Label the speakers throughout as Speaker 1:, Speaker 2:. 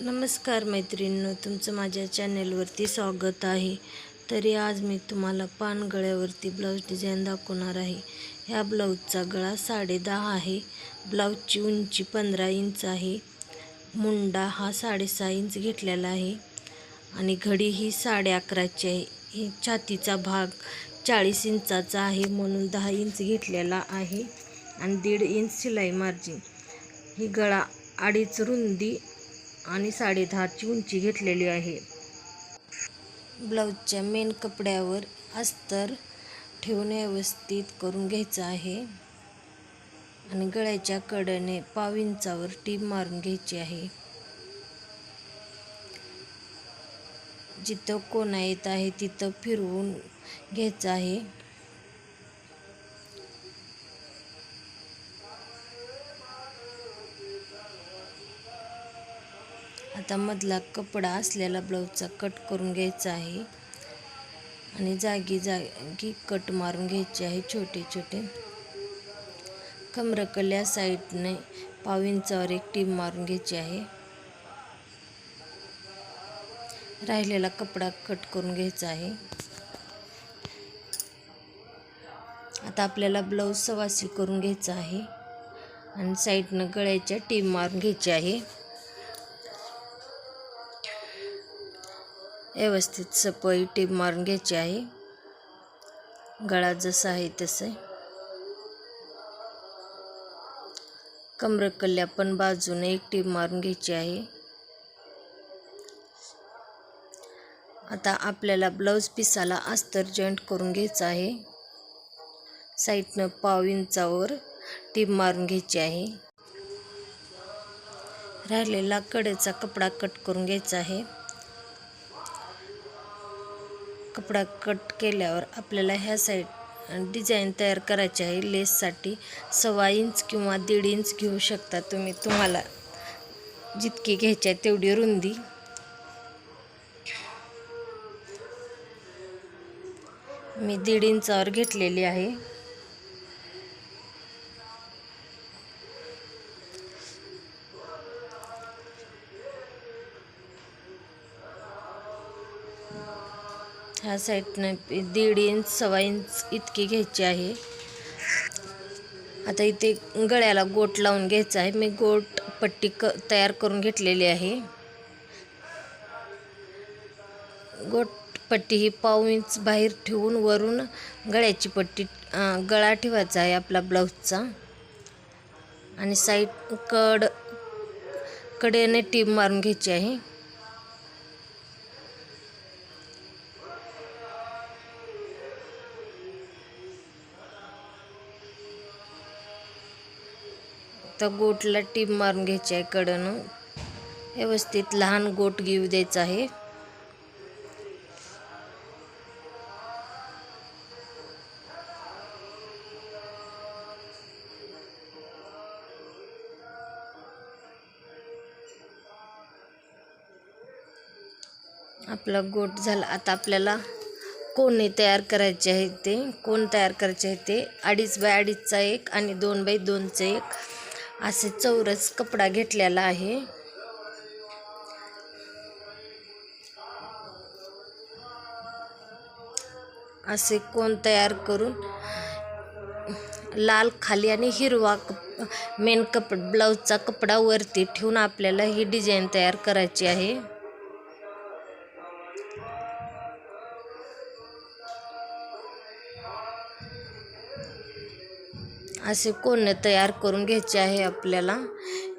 Speaker 1: नमस्कार मैत्रिणींनो तुमचं माझ्या चॅनेलवरती स्वागत आहे. तरी आज मी तुम्हाला पानगळ्यावरती ब्लाऊज डिझाईन दाखवणार आहे. ह्या ब्लाऊजचा गळा साडेदहा आहे. ब्लाऊजची उंची पंधरा इंच आहे. मुंडा हा साडेसहा इंच घेतलेला आहे. आणि घडी ही साडे अकराची आहे. ही छातीचा भाग चाळीस इंचाचा आहे म्हणून दहा इंच घेतलेला आहे. आणि दीड इंच शिलाई मार्जिन. ही गळा अडीच रुंदी आणि साडेदहाची उंची घेतलेली आहे. ब्लाऊजच्या मेन कपड्यावर अस्तर ठेवून व्यवस्थित करून घ्यायचं आहे. आणि गळ्याच्या कडेने पाव इंचावर टीप मारून घ्यायची आहे. जिथं कोणा येत आहे तिथं फिरवून घ्यायचं आहे. आता मधला कपडा असलेला ब्लाऊजचा कट करून घ्यायचा आहे. आणि जागी जागी कट मारून घ्यायचे आहे छोटे छोटे. कमरकल्या साईडने पाव इंचावर एक टीप मारून घ्यायची आहे. राहिलेला कपडा कट करून घ्यायचा आहे. आता आपल्याला ब्लाऊज सवासी करून घ्यायचा आहे. आणि साईडनं गळ्याच्या टीप मारून घ्यायची आहे. व्यवस्थित सपई टीप मारून घ्यायची आहे. गळा जसा आहे तसं कमरकल्ल्या पण बाजूने एक टीप मारून घ्यायची आहे. आता आपल्याला ब्लाऊज पिसाला अस्तर जॉईंट करून घ्यायचं आहे. साईडनं पाव इंचावर टीप मारून घ्यायची आहे. राहिलेला कडेचा कपडा कट करून घ्यायचा आहे. कपडा कट केल्यावर आपल्याला ह्या साईड डिझाईन तयार करायची आहे. लेससाठी सव्वा इंच किंवा दीड इंच घेऊ शकता तुम्ही. तुम्हाला जितकी घ्यायची आहे तेवढी रुंदी. मी दीड इंचावर घेतलेली आहे. ह्या साईडनं दीड इंच सव्वा इंच इतकी घ्यायची आहे. आता इथे गळ्याला गोट लावून घ्यायचा आहे. मी गोट पट्टी क तयार करून घेतलेली आहे. गोट पट्टी ही पाव इंच बाहेर ठेवून वरून गळ्याची पट्टी गळा ठेवायचा आहे आपला ब्लाऊजचा. आणि साईड कड कडेने टीप मारून घ्यायची आहे. फक्त गोटला टीप मारून घ्यायची आहे कडनं. व्यवस्थित लहान गोट घेऊ द्यायचा आहे. आपला गोट झाला. आता आपल्याला कोणी तयार करायचे आहे ते कोण तयार करायचे आहे ते अडीच बाय अडीचचा एक आणि दोन बाय दोनचा एक. असे चौरस कपडा घेतलेला आहे. असे कोण तयार करून लाल खाली आणि हिरवा कप मेन कप ब्लाऊजचा कपडा वरती ठेवून आपल्याला ही डिझाईन तयार करायची आहे. असे कोण तयार करून घ्यायचे आहे आपल्याला.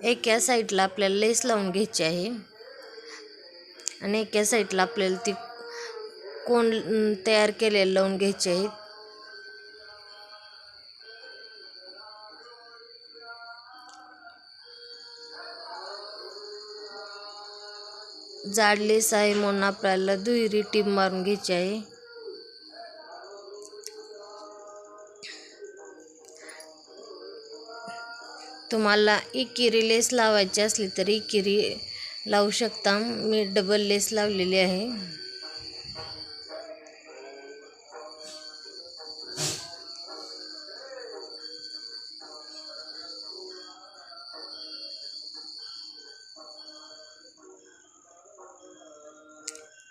Speaker 1: एका साईडला आपल्याला लेस लावून घ्यायची आहे. आणि एका साईडला आपल्याला ती कोण तयार केलेलं लावून घ्यायचे आहे. जाड लेस आहे म्हणून आपल्याला दुहेरी टीप मारून घ्यायची आहे. तुम्हाला इकिरी लेस लावायची असली तर इकिरी लावू शकता. मी डबल लेस लावलेली आहे.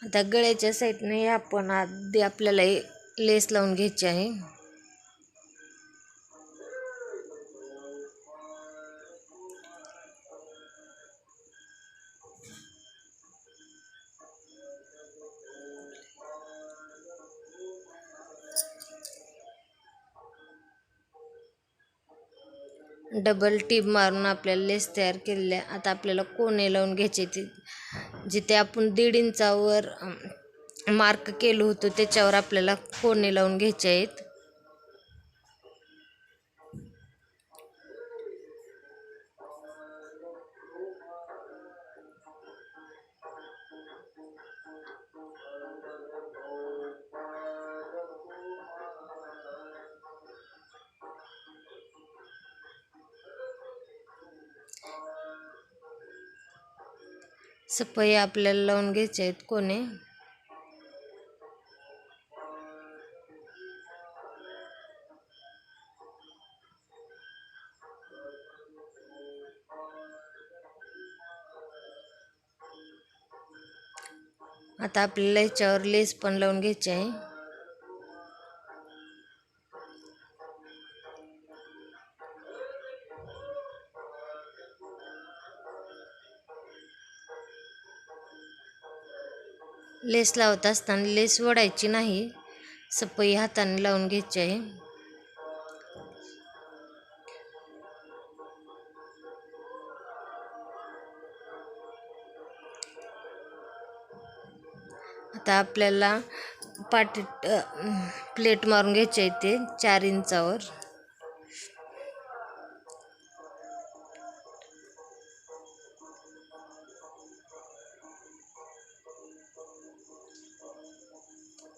Speaker 1: आता गळ्याच्या साईडने आपण आधी आपल्याला लेस लावून घ्यायची आहे. डबल टीप मारून आपल्याला लेस तयार केलेले आहे आता आपल्याला कोणे लावून घ्यायचे ते? जिथे आपण दीड इंचावर मार्क केलं होतं त्याच्यावर आपल्याला कोणे लावून घ्यायचे आहेत? सपई आपल्याला लावून घ्यायचे आहेत कोणे? आता आपल्याला याच्यावर लेस पण लावून घ्यायची आहे. लेस लावत असताना लेस वडायची नाही. सपई हाताने लावून घ्यायची आहे. आता आपल्याला पाटी प्लेट मारून घ्यायची आहे ते चार इंचावर.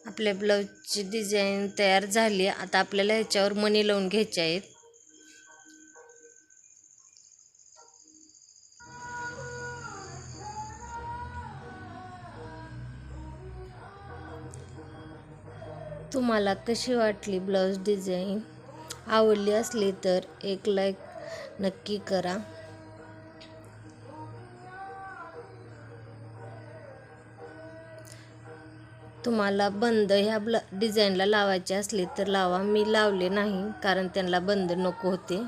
Speaker 1: आपल्या ब्लाऊजची डिझाईन तयार झाली. आता आपल्याला ह्याच्यावर मणी लावून घ्यायचे आहेत. तुम्हाला कशी वाटली ब्लाऊज डिझाईन? आवडली असली तर एक लाईक नक्की करा. तुम्हाला बंद ह्या ब्ल डिझाईनला लावायचे असले तर लावा. मी लावले नाही कारण त्यांना बंद नको होते.